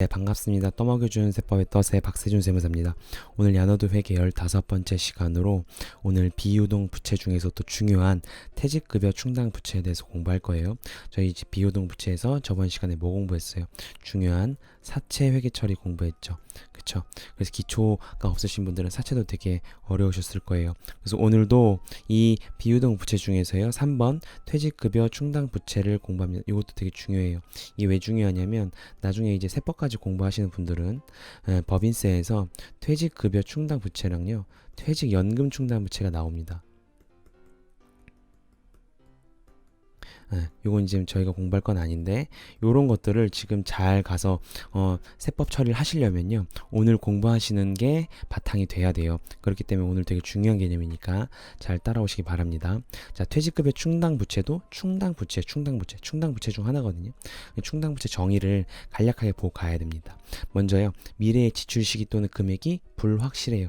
네, 반갑습니다. 떠먹여주는 세법의 떠세 박세준 세무사입니다. 오늘 야너드 회계 15번째 시간으로 오늘 비유동 부채 중에서 또 중요한 퇴직급여 충당 부채에 대해서 공부할 거예요. 저희 비유동 부채에서 저번 시간에 뭐 공부했어요? 중요한 사채 회계 처리 공부했죠. 그쵸? 그래서 기초가 없으신 분들은 사채도 되게 어려우셨을 거예요. 그래서 오늘도 이 비유동 부채 중에서요. 3번 퇴직급여 충당 부채를 공부합니다. 이것도 되게 중요해요. 이게 왜 중요하냐면 나중에 이제 세법까지 공부하시는 분들은 에, 법인세에서 퇴직급여 충당 부채랑요 퇴직연금 충당 부채가 나옵니다. 요건 지금 저희가 공부할 건 아닌데 요런 것들을 지금 잘 가서 어, 세법 처리를 하시려면요. 오늘 공부하시는 게 바탕이 돼야 돼요. 그렇기 때문에 오늘 되게 중요한 개념이니까 잘 따라오시기 바랍니다. 자 퇴직급여 충당 부채도 충당 부채 충당 부채 충당 부채 중 하나거든요. 충당 부채 정의를 간략하게 보고 가야 됩니다. 먼저요. 미래의 지출 시기 또는 금액이 불확실해요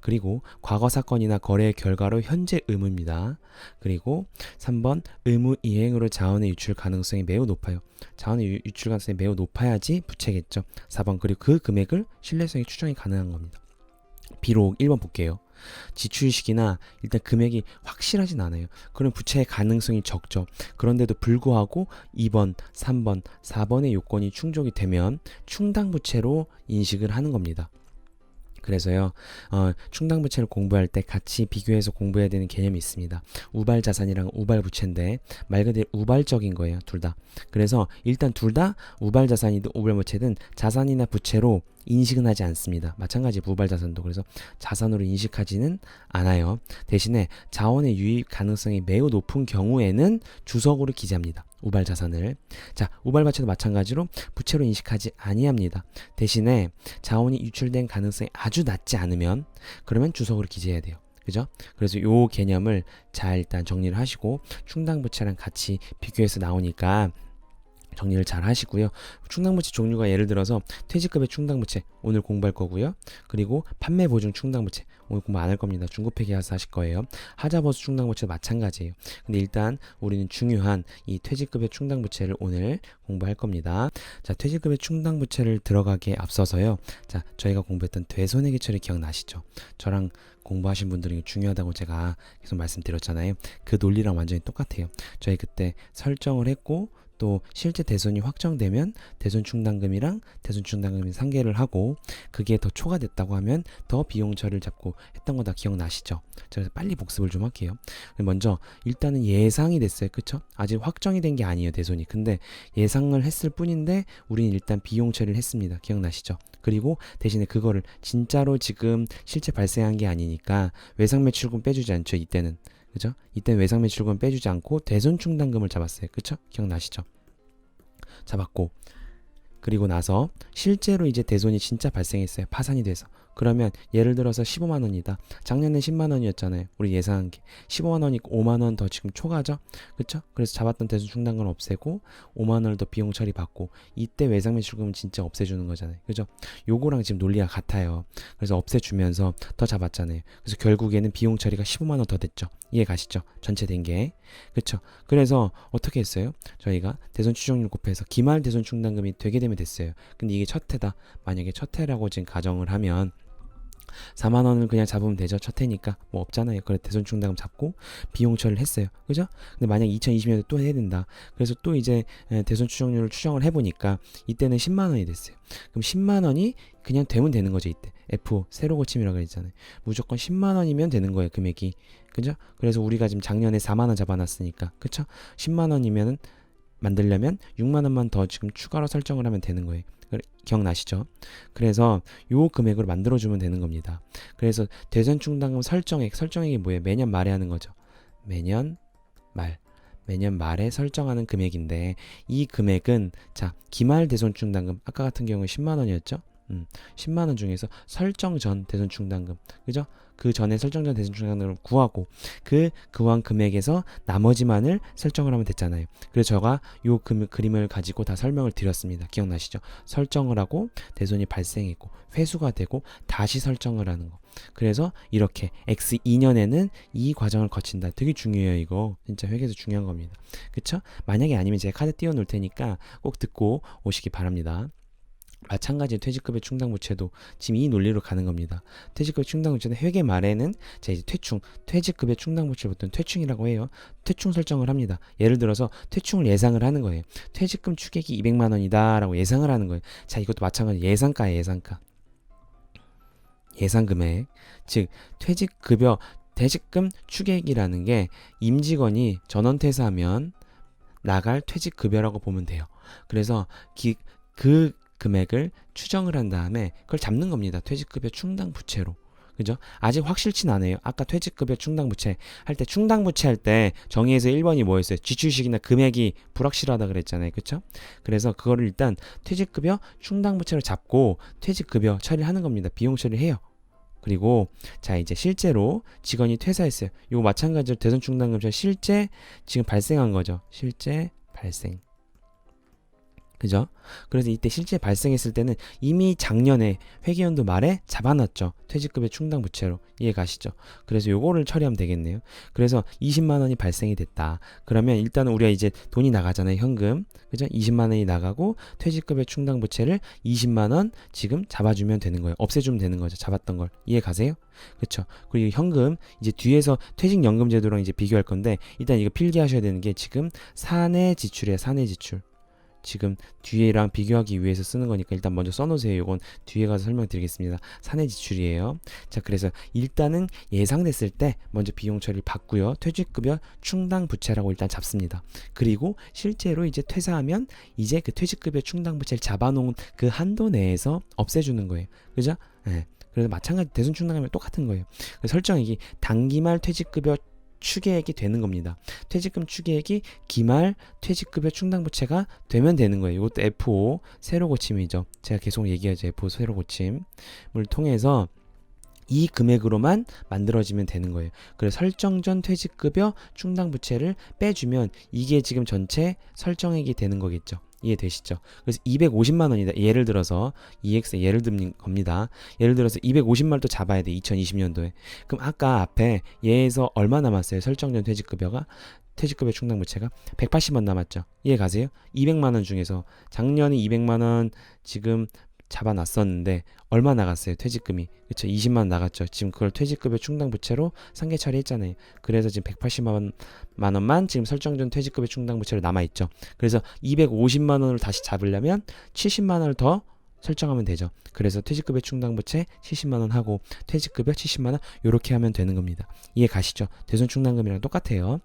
그리고 과거 사건이나 거래 결과로 현재 의무입니다. 그리고 3번 의무 이행으로 자원의 유출 가능성이 매우 높아요. 자원의 유- 유출 가능성이 매우 높아야지 부채겠죠. 4번 그리고 그 금액을 신뢰성이 추정이 가능한 겁니다. 비록 1번 볼게요. 지출 시기나 일단 금액이 확실하진 않아요. 그럼 부채의 가능성이 적죠. 그런데도 불구하고 2번, 3번, 4번의 요건이 충족이 되면 충당 부채로 인식을 하는 겁니다. 그래서요, 어, 충당 부채를 공부할 때 같이 비교해서 공부해야 되는 개념이 있습니다. 우발 자산이랑 우발 부채인데 말 그대로 우발적인 거예요, 둘 다. 그래서 일단 둘 다 우발 자산이든 우발 부채든 자산이나 부채로 인식은 하지 않습니다. 마찬가지 우발 자산도 그래서 자산으로 인식하지는 않아요. 대신에 자원의 유입 가능성이 매우 높은 경우에는 주석으로 기재합니다. 우발 자산을. 자, 우발 부채도 마찬가지로 부채로 인식하지 아니합니다. 대신에 자원이 유출된 가능성이 아주 낮지 않으면 그러면 주석으로 기재해야 돼요. 그죠? 그래서 요 개념을 잘 일단 정리를 하시고 충당 부채랑 같이 비교해서 나오니까 정리를 잘 하시고요. 충당부채 종류가 예를 들어서 퇴직급의 충당부채 오늘 공부할 거고요. 그리고 판매 보증 충당부채 오늘 공부 안 할 겁니다. 중고폐계약서 하실 거예요. 하자보수 충당부채 마찬가지예요. 근데 일단 우리는 중요한 이 퇴직급의 충당부채를 오늘 공부할 겁니다. 자, 퇴직급의 충당부채를 들어가기에 앞서서요. 자, 저희가 공부했던 되손해기 처리 기억나시죠? 저랑 공부하신 분들이 중요하다고 제가 계속 말씀드렸잖아요. 그 논리랑 완전히 똑같아요. 저희 그때 설정을 했고 또 실제 대손이 확정되면 대손 충당금이랑 대손 충당금이 상계를 하고 그게 더 초과됐다고 하면 더 비용처를 잡고 했던 거 다 기억나시죠? 그래서 빨리 복습을 좀 할게요. 먼저 일단은 예상이 됐어요. 그쵸? 아직 확정이 된 게 아니에요. 대손이. 근데 예상을 했을 뿐인데 우리는 일단 비용 처리를 했습니다. 기억나시죠? 그리고 대신에 그거를 진짜로 지금 실제 발생한 게 아니니까 외상 매출금 빼주지 않죠. 이때는. 그죠? 이때 외상 매출금 빼주지 않고 대손 충당금을 잡았어요. 그쵸? 기억나시죠? 잡았고 그리고 나서 실제로 이제 대손이 진짜 발생했어요. 파산이 돼서. 그러면 예를 들어서 15만 원이다. 작년에 10만 원이었잖아요. 우리 예상한 게 15만 원이 5만 원 더 지금 초과죠. 그렇죠? 그래서 잡았던 대손 충당금 없애고 5만 원을 더 비용 처리 받고 이때 외상 매출금은 진짜 없애주는 거잖아요. 그죠? 요거랑 지금 논리가 같아요. 그래서 없애주면서 더 잡았잖아요. 그래서 결국에는 비용 처리가 15만 원 더 됐죠. 이해 가시죠? 전체 된 게. 그렇죠? 그래서 어떻게 했어요? 저희가 대손 추정률 곱해서 기말 대손 충당금이 되게 되면 됐어요. 근데 이게 첫 해다. 만약에 첫 해라고 지금 가정을 하면 4만 원을 그냥 잡으면 되죠. 첫 해니까 뭐 없잖아요. 그래 대손 충당금 잡고 비용 처리를 했어요. 그죠? 근데 만약 2020년에 또 해야 된다. 그래서 또 이제 에, 대손 추정률을 추정을 해보니까 이때는 10만 원이 됐어요. 그럼 10만 원이 그냥 되면 되는 거죠 이때. F 세로 고침이라고 그랬잖아요. 무조건 10만 원이면 되는 거예요 금액이. 그죠? 그래서 우리가 지금 작년에 4만 원 잡아놨으니까 그쵸? 10만 원이면은 만들려면 6만 원만 더 지금 추가로 설정을 하면 되는 거예요. 기억나시죠? 그래서 요 금액으로 만들어주면 되는 겁니다. 그래서 대선 충당금 설정액, 설정액이 뭐예요? 매년 말에 하는 거죠. 매년 말. 매년 말에 설정하는 금액인데 이 금액은 자 기말 대손 충당금 아까 같은 경우는 10만 원이었죠. 음, 10만 원 중에서 설정 전 대손 충당금 그죠? 그 전에 설정된 대손충당금을 구하고 그 구한 금액에서 나머지만을 설정을 하면 됐잖아요. 그래서 제가 요 금, 그림을 가지고 다 설명을 드렸습니다. 기억나시죠? 설정을 하고 대손이 발생했고 회수가 되고 다시 설정을 하는 거. 그래서 이렇게 x 2년에는 이 과정을 거친다. 되게 중요해요, 이거. 진짜 회계에서 중요한 겁니다. 그쵸? 만약에 아니면 제가 카드 띄워 놓을 테니까 꼭 듣고 오시기 바랍니다. 마찬가지 퇴직급의 충당부채도 지금 이 논리로 가는 겁니다. 퇴직급의 충당부채는 회계 말에는 자 이제 퇴충, 퇴직급의 충당부채를 보통 퇴충이라고 해요. 퇴충 설정을 합니다. 예를 들어서 퇴충을 예상을 하는 거예요. 퇴직금 추객이 200만 원이다라고 예상을 하는 거예요. 자 이것도 마찬가지 예상가예요, 예상가. 예상 금액, 즉 퇴직급여 퇴직금 추객이라는 게 임직원이 전원 퇴사하면 나갈 퇴직급여라고 보면 돼요. 그래서 기, 그 금액을 추정을 한 다음에 그걸 잡는 겁니다. 퇴직급여 충당 부채로. 그죠? 아직 확실치는 않아요. 아까 퇴직급여 충당부채 할 때 충당부채 할 때 정의에서 1번이 뭐였어요? 지출식이나 금액이 불확실하다 그랬잖아요. 그쵸? 그래서 그거를 일단 퇴직급여 충당부채로 잡고 퇴직급여 처리를 하는 겁니다. 비용 처리를 해요. 그리고 자 이제 실제로 직원이 퇴사했어요. 이거 마찬가지로 대손 충당금처 실제 지금 발생한 거죠. 실제 발생. 그죠? 그래서 이때 실제 발생했을 때는 이미 작년에 회계연도 말에 잡아놨죠. 퇴직급의 충당 부채로. 이해 가시죠? 그래서 요거를 처리하면 되겠네요. 그래서 20만 원이 발생이 됐다. 그러면 일단은 우리가 이제 돈이 나가잖아요. 현금. 그죠? 20만 원이 나가고 퇴직급의 충당 부채를 20만 원 지금 잡아주면 되는 거예요. 없애주면 되는 거죠. 잡았던 걸. 이해 가세요? 그렇죠. 그리고 현금 이제 뒤에서 퇴직연금 제도랑 이제 비교할 건데 일단 이거 필기하셔야 되는 게 지금 사내 지출이에요. 사내 지출. 지금 뒤에랑 비교하기 위해서 쓰는 거니까 일단 먼저 써놓으세요. 이건 뒤에 가서 설명드리겠습니다. 사내 지출이에요. 자, 그래서 일단은 예상됐을 때 먼저 비용 처리를 받고요. 퇴직급여 충당 부채라고 일단 잡습니다. 그리고 실제로 이제 퇴사하면 이제 그 퇴직급여 충당 부채를 잡아놓은 그 한도 내에서 없애주는 거예요. 그죠? 네. 그래서 마찬가지 대손 충당하면 똑같은 거예요. 설정액이 단기말 퇴직급여 추계액이 되는 겁니다. 퇴직금 추계액이 기말 퇴직급여 충당부채가 되면 되는 거예요. 이것도 F5 세로 고침이죠. 제가 계속 얘기하죠. F5 세로 고침을 통해서 이 금액으로만 만들어지면 되는 거예요. 그래서 설정 전 퇴직급여 충당부채를 빼주면 이게 지금 전체 설정액이 되는 거겠죠. 이해되시죠? 그래서 250만 원이다. 예를 들어서 EX 예를 든 겁니다. 예를 들어서 250만 또 잡아야 돼. 2020년도에. 그럼 아까 앞에 얘에서 얼마 남았어요? 설정전 퇴직급여가 퇴직급여 충당부채가 180만 남았죠. 이해 가세요? 200만 원 중에서 작년에 200만 원 지금 잡아놨었는데 얼마 나갔어요 퇴직금이 그쵸 20만 나갔죠 지금 그걸 퇴직급여 충당 부채로 상계 처리했잖아요 그래서 지금 180만 원만 지금 설정된 퇴직급여 충당 부채로 남아 있죠 그래서 250만 원을 다시 잡으려면 70만 원을 더 설정하면 되죠. 그래서 퇴직급여 충당 부채 70만 원 하고 퇴직급여 70만 원 이렇게 하면 되는 겁니다. 이해 가시죠? 대손 충당금이랑 똑같아요.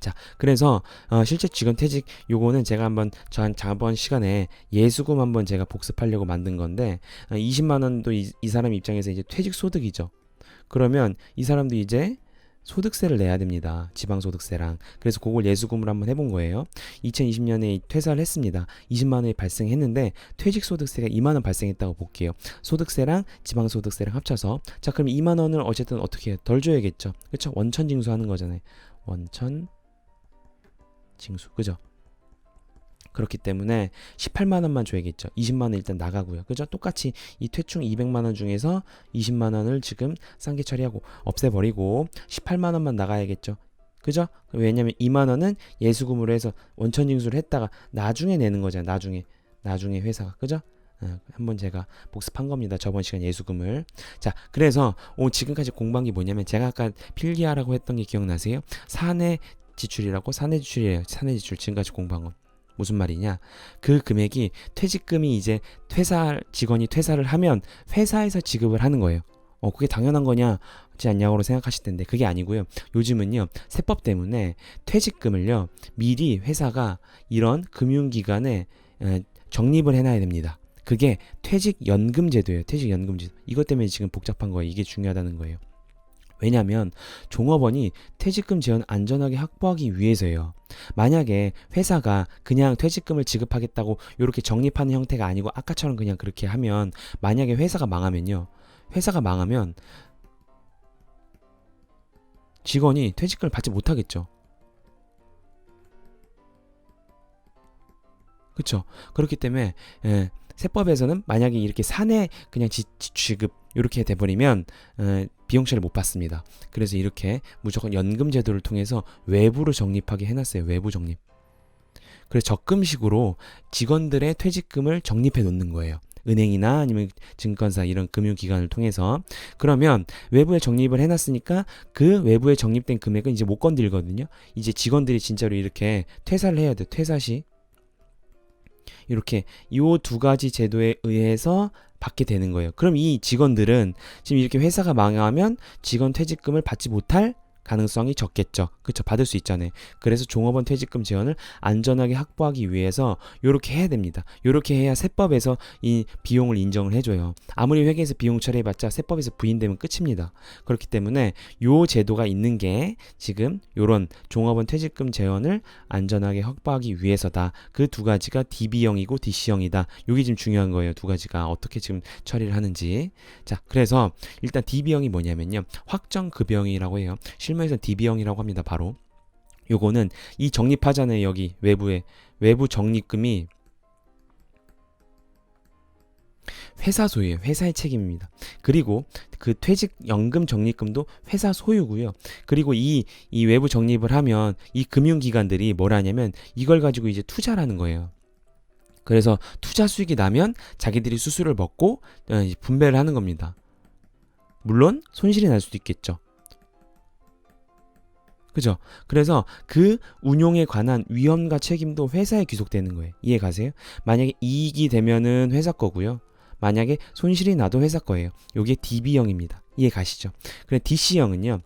자, 그래서 어, 실제 직원 퇴직 요거는 제가 한번 전 저번 시간에 예수금 한번 제가 복습하려고 만든 건데 어, 20만 원도 이, 이 사람 입장에서 이제 퇴직 소득이죠. 그러면 이 사람도 이제 소득세를 내야 됩니다. 지방소득세랑. 그래서 그걸 예수금으로 한번 해본 거예요. 2020년에 퇴사를 했습니다. 20만 원이 발생했는데 퇴직소득세가 2만 원 발생했다고 볼게요. 소득세랑 지방소득세랑 합쳐서 자 그럼 2만 원을 어쨌든 어떻게? 덜 줘야겠죠. 그렇죠? 원천 징수하는 거잖아요. 원천 징수 그죠? 그렇기 때문에 18만 원만 줘야겠죠. 20만 원 일단 나가고요. 그죠? 똑같이 이 퇴충 200만 원 중에서 20만 원을 지금 쌍계 처리하고 없애버리고 18만 원만 나가야겠죠. 그죠? 왜냐면 2만 원은 예수금으로 해서 원천 징수를 했다가 나중에 내는 거잖아요. 나중에 나중에 회사가 그죠? 어, 한번 제가 복습한 겁니다. 저번 시간 예수금을. 자, 그래서 오, 지금까지 게 뭐냐면 제가 아까 필기하라고 했던 게 기억나세요? 사내 지출이라고 사내 지출이에요. 사내 지출 지금까지 공부한 건 무슨 말이냐? 그 금액이 퇴직금이 이제 퇴사 직원이 퇴사를 하면 회사에서 지급을 하는 거예요. 어, 그게 당연한 거냐? 지 않냐고 생각하실 텐데 그게 아니고요. 요즘은요 세법 때문에 퇴직금을요 미리 회사가 이런 금융기관에 적립을 해놔야 됩니다. 그게 퇴직연금 제도예요. 퇴직연금 제도. 이것 때문에 지금 복잡한 거예요. 이게 중요하다는 거예요. 왜냐하면 종업원이 퇴직금 지원 안전하게 확보하기 위해서예요. 만약에 회사가 그냥 퇴직금을 지급하겠다고 이렇게 적립하는 형태가 아니고 아까처럼 그냥 그렇게 하면 만약에 회사가 망하면요. 회사가 망하면 직원이 퇴직금을 받지 못하겠죠. 그렇죠. 그렇기 때문에 예, 세법에서는 만약에 이렇게 사내 그냥 지, 지- 지급 이렇게 돼버리면 에, 비용 처리를 못 받습니다. 그래서 이렇게 무조건 연금 제도를 통해서 외부로 적립하게 해놨어요. 외부 적립. 그래서 적금식으로 직원들의 퇴직금을 적립해 놓는 거예요. 은행이나 아니면 증권사 이런 금융기관을 통해서 그러면 외부에 적립을 해놨으니까 그 외부에 적립된 금액은 이제 못 건들거든요. 이제 직원들이 진짜로 이렇게 퇴사를 해야 돼. 퇴사 시 이렇게 요두 가지 제도에 의해서 받게 되는 거예요. 그럼 이 직원들은 지금 이렇게 회사가 망하면 직원 퇴직금을 받지 못할 가능성이 적겠죠. 그렇죠. 받을 수 있잖아요. 그래서 종업원 퇴직금 지원을 안전하게 확보하기 위해서 요렇게 해야 됩니다. 요렇게 해야 세법에서 이 비용을 인정을 해줘요. 아무리 회계에서 비용 처리해봤자 세법에서 부인되면 끝입니다. 그렇기 때문에 요 제도가 있는 게 지금 요런 종업원 퇴직금 재원을 안전하게 확보하기 위해서다. 그 두 가지가 DB형이고 DC형이다. 요게 지금 중요한 거예요. 두 가지가 어떻게 지금 처리를 하는지. 자, 그래서 일단 DB형이 뭐냐면요. 확정급여형이라고 해요. 실 무에서 DB형이라고 합니다. 바로. 요거는 이 적립하잖아요. 여기 외부에 외부 적립금이 회사 소유예요. 회사의 책임입니다. 그리고 그 퇴직 연금 적립금도 회사 소유고요. 그리고 이, 이 외부 적립을 하면 이 금융 기관들이 뭘 하냐면 이걸 가지고 이제 투자를 는 거예요. 그래서 투자 수익이 나면 자기들이 수수료를 먹고 어, 분배를 하는 겁니다. 물론 손실이 날 수도 있겠죠. 그죠? 그래서 그 운용에 관한 위험과 책임도 회사에 귀속되는 거예요. 이해 가세요? 만약에 이익이 되면은 회사 거고요. 만약에 손실이 나도 회사 거예요. 요게 DB형입니다. 이해 가시죠? 그래 DC형은요.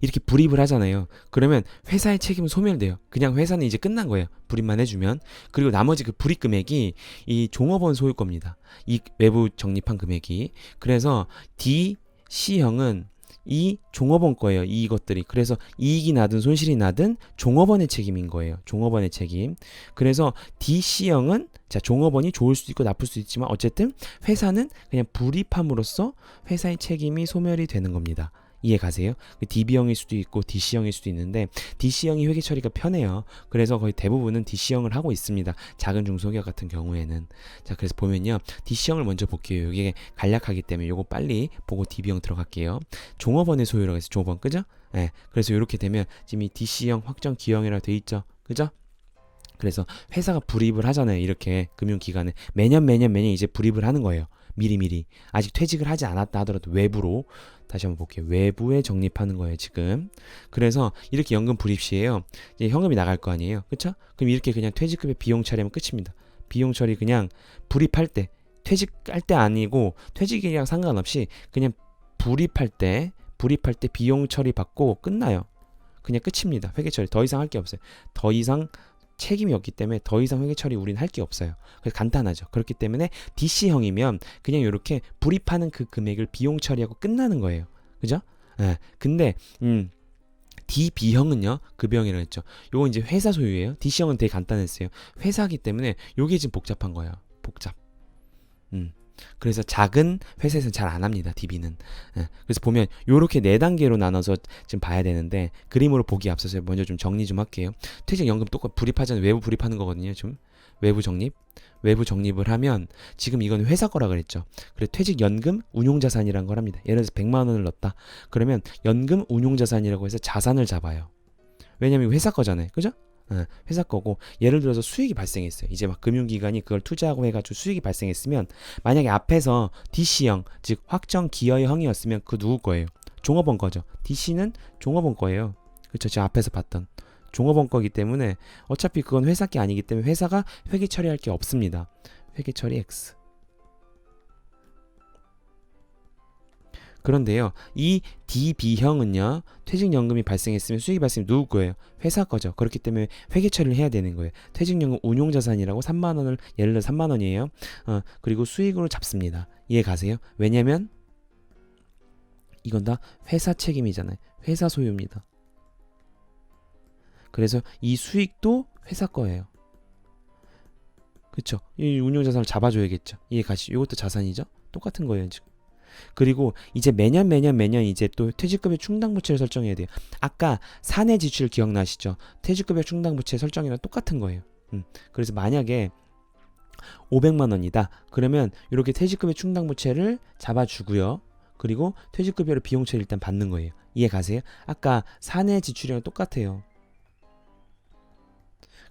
이렇게 불입을 하잖아요. 그러면 회사의 책임은 소멸돼요. 그냥 회사는 이제 끝난 거예요. 불입만 해주면. 그리고 나머지 그 불입 금액이 이 종업원 소유 겁니다. 이 외부 적립한 금액이. 그래서 DC형은 이 종업원 거예요. 이것들이. 그래서 이익이 나든 손실이 나든 종업원의 책임인 거예요. 종업원의 책임. 그래서 DC형은 자, 종업원이 좋을 수도 있고 나쁠 수도 있지만 어쨌든 회사는 그냥 불입함으로써 회사의 책임이 소멸이 되는 겁니다. 이해 가세요? 그 DB형일 수도 있고 DC형일 수도 있는데 DC형이 회계 처리가 편해요. 그래서 거의 대부분은 DC형을 하고 있습니다. 작은 중소기업 같은 경우에는 자 그래서 보면요 DC형을 먼저 볼게요. 이게 간략하기 때문에 요거 빨리 보고 DB형 들어갈게요. 종업원의 소유라고 해서 종업원 그죠? 예. 네, 그래서 이렇게 되면 지금 이 DC형 확정 기형이라고 돼 있죠. 그죠? 그래서 회사가 불입을 하잖아요. 이렇게 금융기관에 매년 매년 매년 이제 불입을 하는 거예요. 미리미리 아직 퇴직을 하지 않았다 하더라도 외부로 다시 한번 볼게요. 외부에 적립하는 거예요, 지금. 그래서 이렇게 연금 불입 시에요. 이제 현금이 나갈 거 아니에요. 그쵸 그럼 이렇게 그냥 퇴직금의 비용 처리하면 끝입니다. 비용 처리 그냥 불입할 때 퇴직할 때 아니고 퇴직이랑 상관없이 그냥 불입할 때 불입할 때 비용 처리 받고 끝나요. 그냥 끝입니다. 회계 처리 더 이상 할 게 없어요. 더 이상 책임이 없기 때문에 더 이상 회계 처리 우리는 할 게 없어요. 그래서 간단하죠. 그렇기 때문에 DC형이면 그냥 이렇게 불입하는 그 금액을 비용 처리하고 끝나는 거예요. 그죠? 예. 네. 근데 음 DB형은요 급여형이라고 했죠. 요거 이제 회사 소유예요. DC형은 되게 간단했어요. 회사기 때문에 요게 지금 복잡한 거예요. 복잡. 음. 그래서 작은 회사에서는 잘 안 합니다. DB는. 예, 그래서 보면 요렇게 네 단계로 나눠서 지금 봐야 되는데 그림으로 보기 앞서서 먼저 좀 정리 좀 할게요. 퇴직연금 똑같 불입하자는 외부 불입하는 거거든요. 좀 외부 적립. 외부 적립을 하면 지금 이건 회사 거라 그랬죠. 그래 퇴직연금 운용자산이라는 걸 합니다. 예를 들어서 100만 원을 넣었다. 그러면 연금 운용자산이라고 해서 자산을 잡아요. 왜냐면 회사 거잖아요. 그죠? 어, 회사 거고 예를 들어서 수익이 발생했어요. 이제 막 금융기관이 그걸 투자하고 해가지고 수익이 발생했으면 만약에 앞에서 DC형 즉 확정 기여형이었으면 그 누구 거예요? 종업원 거죠. DC는 종업원 거예요. 그렇죠. 제가 앞에서 봤던 종업원 거기 때문에 어차피 그건 회사 게 아니기 때문에 회사가 회계 처리할 게 없습니다. 회계 처리 X. 그런데요, 이 DB형은요, 퇴직연금이 발생했으면 수익이 발생이 누구 거예요? 회사 거죠. 그렇기 때문에 회계 처리를 해야 되는 거예요. 퇴직연금 운용자산이라고 3만원을, 예를 들어 3만원이에요. 어, 그리고 수익으로 잡습니다. 이해 가세요? 왜냐면, 이건 다 회사 책임이잖아요. 회사 소유입니다. 그래서 이 수익도 회사 거예요. 그쵸? 이 운용자산을 잡아줘야겠죠. 이해 가시죠? 이것도 자산이죠? 똑같은 거예요, 지금. 그리고 이제 매년 매년 매년 이제 또 퇴직급여 충당부채를 설정해야 돼요. 아까 사내 지출 기억나시죠? 퇴직급여 충당부채 설정이랑 똑같은 거예요. 음, 그래서 만약에 500만 원이다. 그러면 이렇게 퇴직급여 충당부채를 잡아주고요. 그리고 퇴직급여로 비용처리 일단 받는 거예요. 이해 가세요? 아까 사내 지출이랑 똑같아요.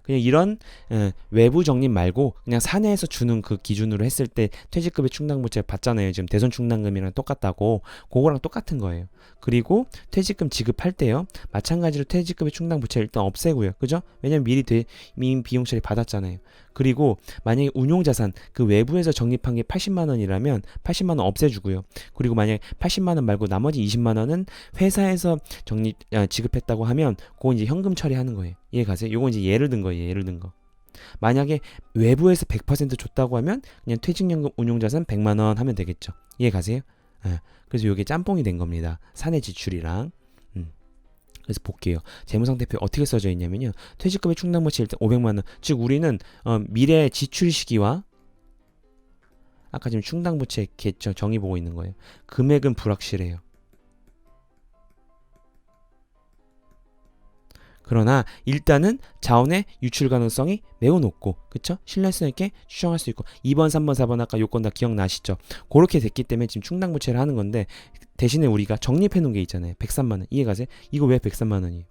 그냥 이런 예, 외부 적립 말고 그냥 사내에서 주는 그 기준으로 했을 때 퇴직급여 충당부채 받잖아요. 지금 대손 충당금이랑 똑같다고 그거랑 똑같은 거예요. 그리고 퇴직금 지급할 때요. 마찬가지로 퇴직급여 충당부채 일단 없애고요. 그죠? 왜냐면 미리 대, 미 비용 처리 받았잖아요. 그리고 만약에 운용자산 그 외부에서 적립한 게 80만 원이라면 80만 원 없애주고요. 그리고 만약에 80만 원 말고 나머지 20만 원은 회사에서 적립 아, 지급했다고 하면 그건 이제 현금 처리하는 거예요. 이해 가세요? 요건 이제 예를 든 거예요. 예를 든 거. 만약에 외부에서 100% 줬다고 하면 그냥 퇴직연금 운용자산 100만 원 하면 되겠죠. 이해 가세요? 예. 그래서 요게 짬뽕이 된 겁니다. 사내 지출이랑. 음. 그래서 볼게요. 재무상태표 어떻게 써져 있냐면요. 퇴직금의 충당부채 일단 500만 원. 즉 우리는 어, 미래 지출 시기와 아까 지금 충당부채 개정 정의 보고 있는 거예요. 금액은 불확실해요. 그러나 일단은 자원의 유출 가능성이 매우 높고 그쵸? 신뢰성 있게 추정할 수 있고 2번, 3번, 4번 아까 요건 다 기억나시죠? 그렇게 됐기 때문에 지금 충당부채를 하는 건데 대신에 우리가 적립해 놓은 게 있잖아요. 103만 원. 이해 가세요? 이거 왜 103만 원이에요?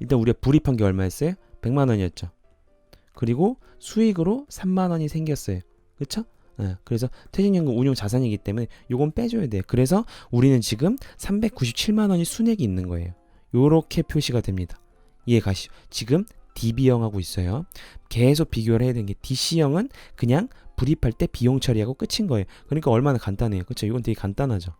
일단 우리가 불입한 게 얼마였어요? 100만 원이었죠. 그리고 수익으로 3만 원이 생겼어요. 그쵸? 예, 그래서 퇴직연금 운용 자산이기 때문에 요건 빼줘야 돼요. 그래서 우리는 지금 397만 원이 순액이 있는 거예요. 요렇게 표시가 됩니다. 이해 가시죠? 지금 DB형하고 있어요. 계속 비교를 해야 되는 게 DC형은 그냥 불입할 때 비용 처리하고 끝인 거예요. 그러니까 얼마나 간단해요. 그렇죠? 이건 되게 간단하죠.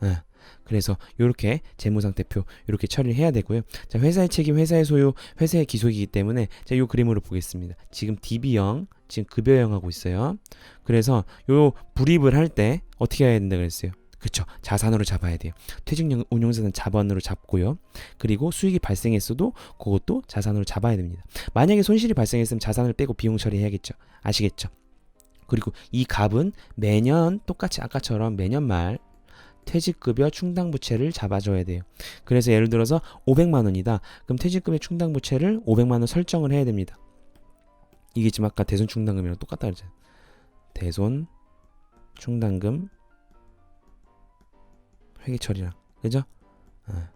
네. 그래서 이렇게 재무상태표 이렇게 처리를 해야 되고요. 자, 회사의 책임, 회사의 소유, 회사의 기속이기 때문에 자, 요 그림으로 보겠습니다. 지금 DB형, 지금 급여형 하고 있어요. 그래서 요 불입을 할 때 어떻게 해야 된다 그랬어요? 그렇죠. 자산으로 잡아야 돼요. 퇴직연금 운용자산 자본으로 잡고요. 그리고 수익이 발생했어도 그것도 자산으로 잡아야 됩니다. 만약에 손실이 발생했으면 자산을 빼고 비용 처리해야겠죠. 아시겠죠? 그리고 이 값은 매년 똑같이 아까처럼 매년 말 퇴직급여 충당부채를 잡아줘야 돼요. 그래서 예를 들어서 500만 원이다. 그럼 퇴직급여 충당부채를 500만 원 설정을 해야 됩니다. 이게 지금 아까 대손 충당금이랑 똑같다 그랬잖아요. 대손 충당금 회계 처리랑 그죠? 어.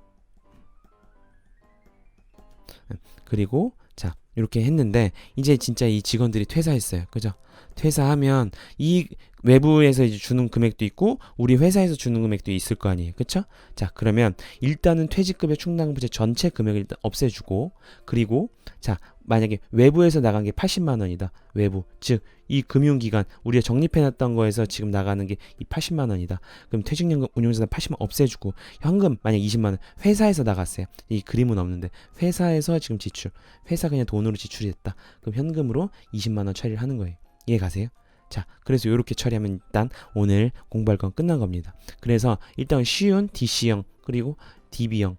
그리고 자 이렇게 했는데 이제 진짜 이 직원들이 퇴사했어요, 그죠? 퇴사하면 이 외부에서 이제 주는 금액도 있고 우리 회사에서 주는 금액도 있을 거 아니에요, 그렇죠? 자 그러면 일단은 퇴직급여 충당부채 전체 금액을 일단 없애주고 그리고 자 만약에 외부에서 나간 게 80만 원이다. 외부. 즉, 이 금융기관, 우리가 적립해 놨던 거에서 지금 나가는 게 이 80만 원이다. 그럼 퇴직연금 운용자산 80만 없애주고, 현금 만약 20만 원, 회사에서 나갔어요. 이 그림은 없는데, 회사에서 지금 지출, 회사 그냥 돈으로 지출이 됐다. 그럼 현금으로 20만 원 처리를 하는 거예요. 이해 가세요? 자, 그래서 이렇게 처리하면 일단 오늘 공부할 건 끝난 겁니다. 그래서 일단 쉬운 DC형, 그리고 DB형.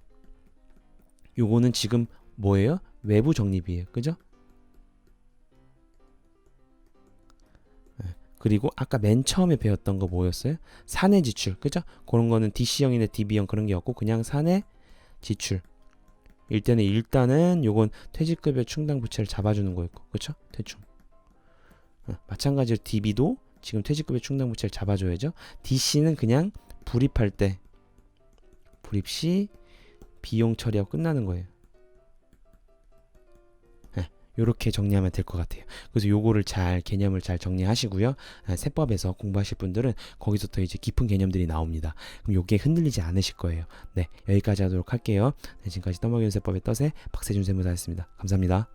요거는 지금 뭐예요? 외부 적립이에요. 그죠? 네. 그리고 아까 맨 처음에 배웠던 거 뭐였어요? 사내 지출. 그죠? 그런 거는 DC형이나 DB형 그런 게 없고 그냥 사내 지출. 일단은 일단은 요건 퇴직급여 충당 부채를 잡아주는 거였고. 그쵸? 대충. 어, 마찬가지로 DB도 지금 퇴직급여 충당 부채를 잡아줘야죠. DC는 그냥 불입할 때 불입 시 비용 처리하고 끝나는 거예요. 이렇게 정리하면 될 것 같아요. 그래서 요거를 잘 개념을 잘 정리하시고요. 아, 세법에서 공부하실 분들은 거기서 더 이제 깊은 개념들이 나옵니다. 그럼 요게 흔들리지 않으실 거예요. 네, 여기까지 하도록 할게요. 네, 지금까지 떠먹이는 세법의 떠세 박세준 세무사였습니다. 감사합니다.